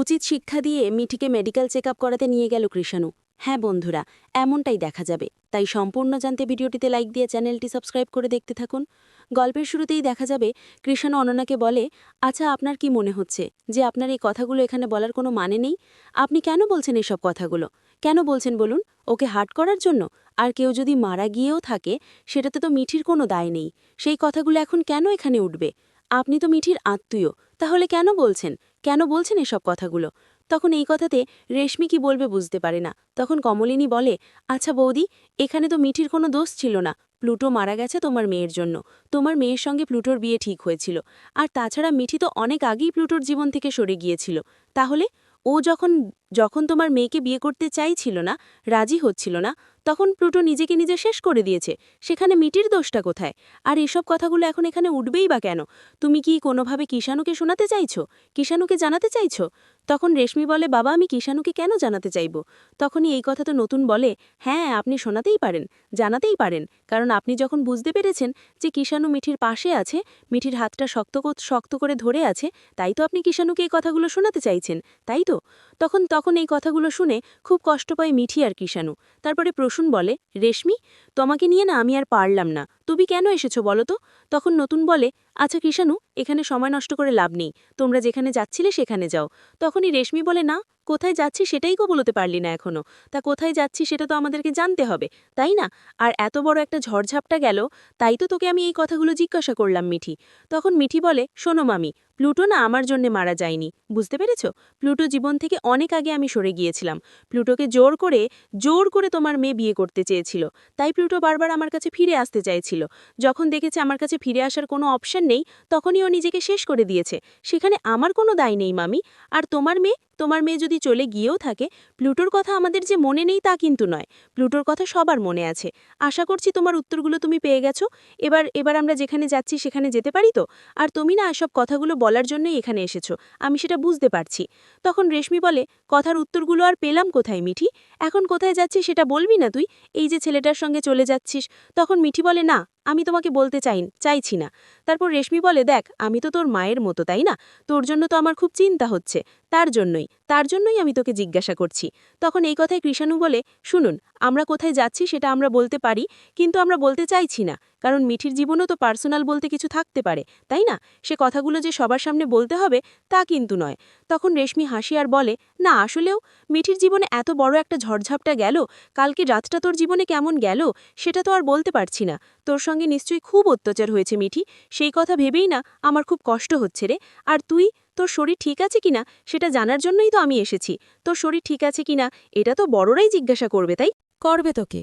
উচিত শিক্ষা দিয়ে মিঠিকে মেডিকেল চেক করাতে নিয়ে গেল কৃষাণু। হ্যাঁ বন্ধুরা, এমনটাই দেখা যাবে। তাই সম্পূর্ণ জানতে ভিডিওটিতে লাইক দিয়ে চ্যানেলটি সাবস্ক্রাইব করে দেখতে থাকুন। গল্পের শুরুতেই দেখা যাবে, কৃষাণু অননাকে বলে আচ্ছা আপনার কি মনে হচ্ছে যে আপনার এই কথাগুলো এখানে বলার কোনো মানে নেই? আপনি কেন বলছেন এসব কথাগুলো? কেন বলছেন বলুন? ওকে হার্ট করার জন্য? আর কেউ যদি মারা গিয়েও থাকে, সেটাতে তো মিঠির কোনো দায় নেই। সেই কথাগুলো এখন কেন এখানে উঠবে? আপনি তো মিঠির আত্মীয়। তাহলে কেন বলছেন? কেন বলছেন এসব কথাগুলো? তখন এই কথাতে রেশমি কি বলবে বুঝতে পারে না। তখন কমলিনী বলে আচ্ছা বৌদি, এখানে তো মিঠির কোনো দোষ ছিল না। প্লুটো মারা গেছে তোমার মেয়ের জন্য। তোমার মেয়ের সঙ্গে প্লুটোর বিয়ে ঠিক হয়েছিল। আর তাছাড়া মিঠি তো অনেক আগেই প্লুটোর জীবন থেকে সরে গিয়েছিল। তাহলে ও যখন যখন তোমার মেয়েকে বিয়ে করতে চাইছিল না, রাজি হচ্ছিল না তখন প্লুটো নিজেকে নিজে শেষ করে দিয়েছে। সেখানে মিটির দোষটা কোথায়? আর এসব কথাগুলো এখন এখানে উঠবেই বা কেন? তুমি কি কোনোভাবে কিষাণুকে শোনাতে চাইছো? কিষাণুকে জানাতে চাইছো? তখন রেশমি বলে, বাবা, আমি কিষাণুকে কেন জানাতে চাইব? তখনই এই কথা তো নতুন বলে হ্যাঁ আপনি শোনাতেই পারেন, জানাতেই পারেন। কারণ আপনি যখন বুঝতে পেরেছেন যে কিষাণু মিঠির পাশে আছে, মিঠির হাতটা শক্ত শক্ত করে ধরে আছে, তাই তো আপনি কিষাণুকে এই কথাগুলো শোনাতে চাইছেন, তাই তো? তখন তখন এই কথাগুলো শুনে খুব কষ্ট পায় মিঠি আর কিষাণু। তারপরে প্রসূন বলে, রেশমি, তোমাকে নিয়ে না আমি আর পারলাম না। তুমি কেন এসেছ বলো তো? তখন নতুন বলে আচ্ছা কিষাণু, এখানে সময় নষ্ট করে লাভ নেই। তোমরা যেখানে যাচ্ছিলে সেখানে যাও। তখনই রেশমি বলে, না, কোথায় যাচ্ছি সেটাই কো বলতে পারলি না এখনও। তা কোথায় যাচ্ছি সেটা তো আমাদেরকে জানতে হবে, তাই না? আর এত বড় একটা ঝড়ঝাপটা গেল, তাই তো তোকে আমি এই কথাগুলো জিজ্ঞাসা করলাম মিঠি। তখন মিঠি বলে, শোনো মামি প্লুটো না আমার জন্য মারা যায়নি, বুঝতে পেরেছ? প্লুটো জীবন থেকে অনেক আগে আমি সরে গিয়েছিলাম। প্লুটোকে জোর করে জোর করে তোমার মেয়ে বিয়ে করতে চেয়েছিল। তাই প্লুটো বারবার আমার কাছে ফিরে আসতে চাইছিল। যখন দেখেছে আমার কাছে ফিরে আসার কোনো অপশন নেই, তখনই ও নিজেকে শেষ করে দিয়েছে। সেখানে আমার কোনো দায় নেই, মামি। আর তোমার মেয়ে? তোমার মেয়ে যদি চলে গিয়েও থাকে, প্লুটোর কথা আমাদের যে মনে নেই তা কিন্তু নয়। প্লুটোর কথা সবার মনে আছে। আশা করছি তোমার উত্তরগুলো তুমি পেয়ে গেছো। এবার এবার আমরা যেখানে যাচ্ছি সেখানে যেতে পারি তো? আর তুমি না এসব কথাগুলো বলার জন্যই এখানে এসেছ। আমি সেটা বুঝতে পারছি। তখন রেশমি বলে, কথার উত্তরগুলো আর পেলাম কোথায় মিঠি? এখন কোথায় যাচ্ছি সেটা বলবি না তুই? এই যে ছেলেটার সঙ্গে চলে যাচ্ছিস। তখন মিঠি বলে, না, আমি তোমাকে বলতে চাই, চাইছি না। তারপর রেশমি বলে, দেখ, আমি তো তোর মায়ের মতো, তাই না? তোর জন্য তো আমার খুব চিন্তা হচ্ছে। তার জন্যই তার জন্যই আমি তোকে জিজ্ঞাসা করছি। তখন এই কথায় কৃষাণু বলে, শুনুন, আমরা কোথায় যাচ্ছি সেটা আমরা বলতে পারি, কিন্তু আমরা বলতে চাইছি না, কারণ মিঠির জীবনও তো পার্সোনাল বলতে কিছু থাকতে পারে, তাই না? সে কথাগুলো যে সবার সামনে বলতে হবে, তা কিন্তু নয়। তখন রেশমি হাসি আর বলে, না, আসলেও মিঠির জীবনে এত বড় একটা ঝড়ঝাপটা গেল, কালকে রাতটা তোর জীবনে কেমন গেল, সেটা তো আর বলতে পারছি না। তোর সঙ্গে নিশ্চয়ই খুব অত্যাচার হয়েছে মিঠি, সেই কথা ভেবেই না আমার খুব কষ্ট হচ্ছে রে, আর তুই তোর শরীর ঠিক আছে কিনা সেটা জানার জন্যই তো আমি এসেছি। তোর শরীর ঠিক আছে কিনা এটা তো বড়রাই জিজ্ঞাসা করবে, তাই? করবে তোকে।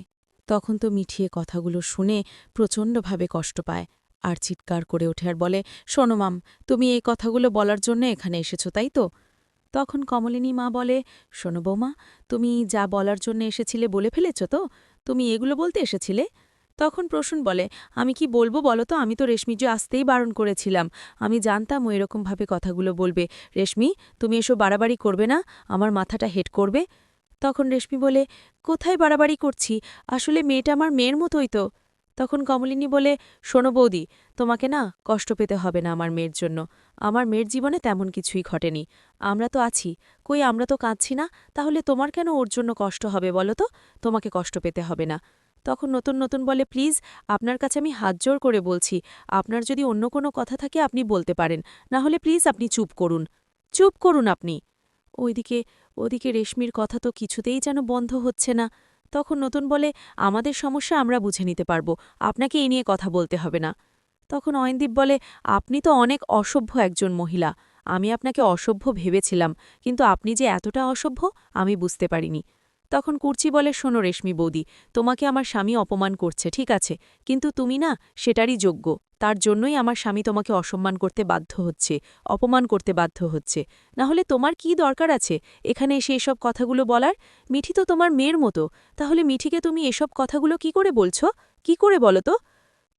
তখন তো মিঠিয়ে কথাগুলো শুনে প্রচণ্ডভাবে কষ্ট পায় আর চিৎকার করে ওঠে আর বলে, শোনো মাম, তুমি এই কথাগুলো বলার জন্য এখানে এসেছ, তাই তো? তখন কমলিনী মা বলে, শোনো বৌমা, তুমি যা বলার জন্য এসেছিলে বলে ফেলেছ তো? তুমি এগুলো বলতে এসেছিলে? তখন প্রসূন বলে, আমি কি বলব বলো তো? আমি তো রেশমিজ আসতেই বারণ করেছিলাম। আমি জানতাম ও এরকমভাবে কথাগুলো বলবে। রেশমি, তুমি এসব বাড়াবাড়ি করবে না? আমার মাথাটা হেট করবে? তখন রেশমি বলে, কোথায় বাড়াবাড়ি করছি? আসলে মেয়েটা আমার মেয়ের মতোই তো। তখন কমলিনী বলে, শোনো বৌদি, তোমাকে না কষ্ট পেতে হবে না আমার মেয়ের জন্য। আমার মেয়ের জীবনে তেমন কিছুই ঘটেনি। আমরা তো আছি। কই আমরা তো কাঁদছি না? তাহলে তোমার কেন ওর জন্য কষ্ট হবে বলো তো? তোমাকে কষ্ট পেতে হবে না। তখন নতুন নতুন বলে, প্লিজ, আপনার কাছে আমি হাত জোর করে বলছি। আপনার যদি অন্য কোনো কথা থাকে, আপনি বলতে পারেন। না হলে প্লিজ আপনি চুপ করুন। চুপ করুন আপনি। ওইদিকে, ওদিকে রেশমির কথা তো কিছুতেই যেন বন্ধ হচ্ছে না। তখন নতুন বলে, আমাদের সমস্যা আমরা বুঝে নিতে পারব। আপনাকে এ নিয়ে কথা বলতে হবে না। তখন অয়নদীপ বলে, আপনি তো অনেক অসভ্য একজন মহিলা। আমি আপনাকে অসভ্য ভেবেছিলাম। কিন্তু আপনি যে এতটা অসভ্য, আমি বুঝতে পারিনি। তখন কুর্চি বলে, শোনো রেশমি বৌদি, তোমাকে আমার স্বামী অপমান করছে, ঠিক আছে? কিন্তু তুমি না সেটারই যোগ্য। তার জন্যই আমার স্বামী তোমাকে অসম্মান করতে বাধ্য হচ্ছে, অপমান করতে বাধ্য হচ্ছে। না হলে তোমার কি দরকার আছে? এখানে এসে এসব কথাগুলো বলার? মিঠি তো তোমার মেয়ের মতো। তাহলে মিঠিকে তুমি এসব কথাগুলো কি করে বলছো? কি করে বলো তো?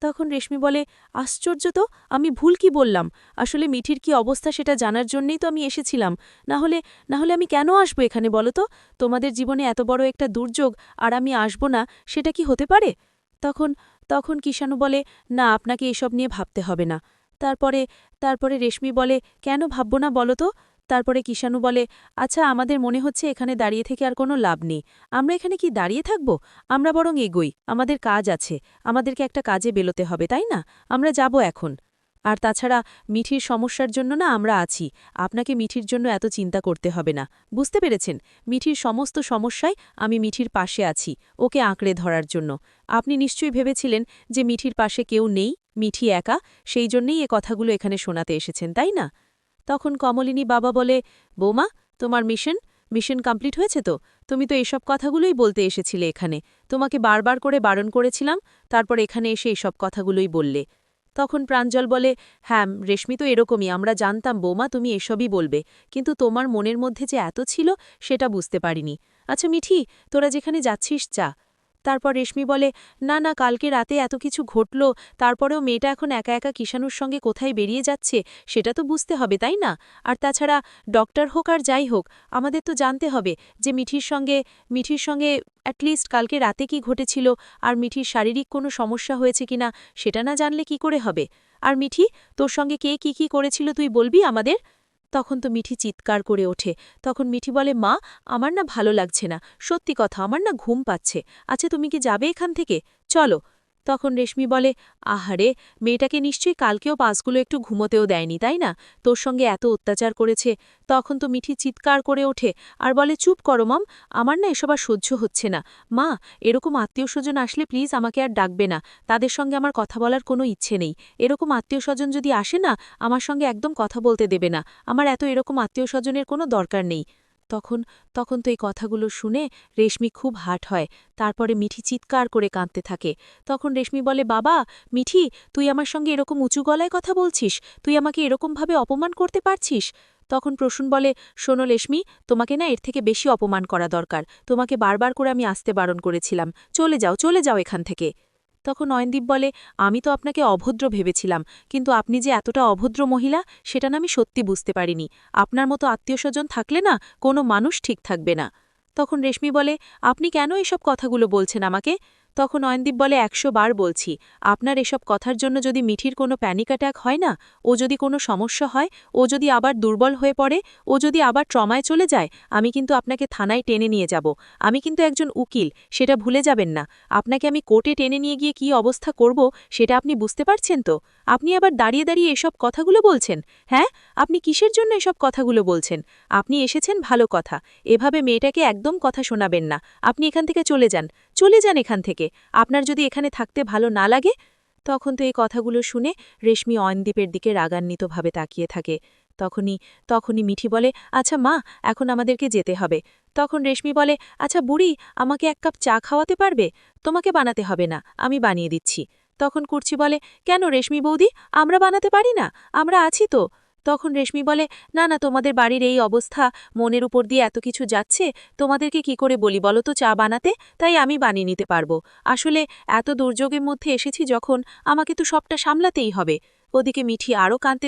তখন রেশমি বলে, আশ্চর্য তো, আমি ভুল কি বললাম? আসলে মিঠির কি অবস্থা সেটা জানার জন্যই তো আমি এসেছিলাম। না হলে না হলে আমি কেন আসব এখানে বলো তো? তোমাদের জীবনে এত বড় একটা দুর্যোগ আর আমি আসব না, সেটা কি হতে পারে? তখন তখন কিষাণু বলে, না, আপনাকে এসব নিয়ে ভাবতে হবে না। তারপরে তারপরে রেশমি বলে, কেন ভাবব না বলো তো? তারপরে কিষাণু বলে আচ্ছা আমাদের মনে হচ্ছে এখানে দাঁড়িয়ে থেকে আর কোনো লাভ নেই। আমরা এখানে কি দাঁড়িয়ে থাকব? আমরা বরং এগোই। আমাদের কাজ আছে। আমাদেরকে একটা কাজে বেরোতে হবে, তাই না? আমরা যাব এখন। আর তাছাড়া, মিঠির সমস্যার জন্য না আমরা আছি। আপনাকে মিঠির জন্য এত চিন্তা করতে হবে না। বুঝতে পেরেছেন? মিঠির সমস্ত সমস্যায় আমি মিঠির পাশে আছি, ওকে আঁকড়ে ধরার জন্য। আপনি নিশ্চয়ই ভেবেছিলেন যে মিঠির পাশে কেউ নেই, মিঠি একা। সেই জন্যেই এ কথাগুলো এখানে শোনাতে এসেছেন, তাই না? তখন কমলিনী বাবা বলে, বৌমা, তোমার মিশন? মিশন কমপ্লিট হয়েছে তো? তুমি তো এসব কথাগুলোই বলতে এসেছিলে এখানে। তোমাকে বারবার করে বারণ করেছিলাম, তারপর এখানে এসে এসব কথাগুলোই বললে। তখন প্রাঞ্জল বলে হ্যাঁ রেশমি তো এরকমই, আমরা জানতাম, বৌমা তুমি এসবই বলবে। কিন্তু তোমার মনের মধ্যে যে এত ছিল, সেটা বুঝতে পারিনি। আচ্ছা মিঠি, তোরা যেখানে যাচ্ছিস চা তারপর রেশমি বলে, না না, কালকে রাতে এত কিছু ঘটল, তারপরেও মেয়েটা এখন একা একা কিষাণুর সঙ্গে কোথায় বেরিয়ে যাচ্ছে, সেটা তো বুঝতে হবে, তাই না? আর তাছাড়া ডক্টর হোক আর যাই হোক, আমাদের তো জানতে হবে যে মিঠির সঙ্গে মিঠির সঙ্গে অ্যাটলিস্ট কালকে রাতে কি ঘটেছিল, আর মিঠির শারীরিক কোনো সমস্যা হয়েছে কিনা সেটা না জানলে কি করে হবে? আর মিঠি, তোর সঙ্গে কে কি কি করেছিল তুই বলবি আমাদের? তখন তো মিঠি চিৎকার করে ওঠে। তখন মিঠি বলে, মা, আমার না ভালো লাগছে না। সত্যি কথা, আমার না ঘুম পাচ্ছে। আচ্ছা তুমি কি যাবে এখান থেকে? চলো। তখন রেশমি বলে, আহারে, মেয়েটাকে নিশ্চয়ই কালকেও পাসগুলো একটু ঘুমোতেও দেয়নি, তাই না? তোর সঙ্গে এত অত্যাচার করেছে। তখন তো মিঠি চিৎকার করে ওঠে আর বলে, চুপ করো মম, আমার না এসব আর সহ্য হচ্ছে না। মা, এরকম আত্মীয় স্বজন আসলে প্লিজ আমাকে আর ডাকবে না। তাদের সঙ্গে আমার কথা বলার কোনো ইচ্ছে নেই। এরকম আত্মীয় স্বজন যদি আসে না, আমার সঙ্গে একদম কথা বলতে দেবে না। আমার এত এরকম আত্মীয় স্বজনের কোনো দরকার নেই। তখন তখন তো এই কথাগুলো শুনে রেশমি খুব হাট হয়, তারপরে মিঠি চিৎকার করে কাঁদতে থাকে। তখন রেশমি বলে, বাবা, মিঠি, তুই আমার সঙ্গে এরকম উঁচু গলায় কথা বলছিস? তুই আমাকে এরকমভাবে অপমান করতে পারছিস? তখন প্রসূন বলে, শোনো লেশমি, তোমাকে না এর থেকে বেশি অপমান করা দরকার। তোমাকে বারবার করে আমি আসতে বারণ করেছিলাম। চলে যাও চলে যাও এখান থেকে। তখন নয়নদীপ বলে, আমি তো আপনাকে অভদ্র ভেবেছিলাম, কিন্তু আপনি যে এতটা অভদ্র মহিলা, সেটা না আমি সত্যি বুঝতে পারিনি। আপনার মতো আত্মীয়স্বজন থাকলে না কোনো মানুষ ঠিক থাকবে না। তখন রেশমি বলে, আপনি কেন এসব কথাগুলো বলছেন আমাকে? তখন নয়নদীপ বলে, একশো বার বলছি, আপনার এসব কথার জন্য যদি মিঠির কোনো প্যানিক অ্যাটাক হয় না, ও যদি কোনো সমস্যা হয়, ও যদি আবার দুর্বল হয়ে পড়ে, ও যদি আবার ট্রমায় চলে যায়, আমি কিন্তু আপনাকে থানায় টেনে নিয়ে যাব। আমি কিন্তু একজন উকিল, সেটা ভুলে যাবেন না। আপনাকে আমি কোর্টে টেনে নিয়ে গিয়ে কি অবস্থা করব, সেটা আপনি বুঝতে পারছেন তো? আপনি আবার দাঁড়িয়ে দাঁড়িয়ে এসব কথাগুলো বলছেন? হ্যাঁ? আপনি কিসের জন্য এসব কথাগুলো বলছেন? আপনি এসেছেন ভালো কথা। এভাবে মেয়েটাকে একদম কথা শোনাবেন না। আপনি এখান থেকে চলে যান। চলে যান এখান থেকে আপনার যদি এখানে থাকতে ভালো না লাগে, তখন তো এই কথাগুলো শুনে রেশমি অয়নদীপের দিকে রাগান্বিতভাবে তাকিয়ে থাকে। তখনই তখনই মিঠি বলে আচ্ছা মা, এখন আমাদেরকে যেতে হবে। তখন রেশমি বলে আচ্ছা বুড়ি, আমাকে এক কাপ চা খাওয়াতে পারবে? তোমাকে বানাতে হবে না, আমি বানিয়ে দিচ্ছি। তখন কুর্চি বলে, কেন রেশমি বৌদি, আমরা বানাতে পারি না, আমরা আছি তো। তখন রেশমি বলে, না না, তোমাদের বাড়ির এই অবস্থা মনের উপর দিয়ে এত কিছু যাচ্ছে, তোমাদেরকে কি করে বলি বলো তো চা বানাতে? তাই আমি বানিয়ে নিতে পারব। আসলে এত দুর্যোগের মধ্যে এসেছি যখন আমাকে তো সবটা সামলাতেই হবে। ওদিকে মিঠি আরও কাঁদতে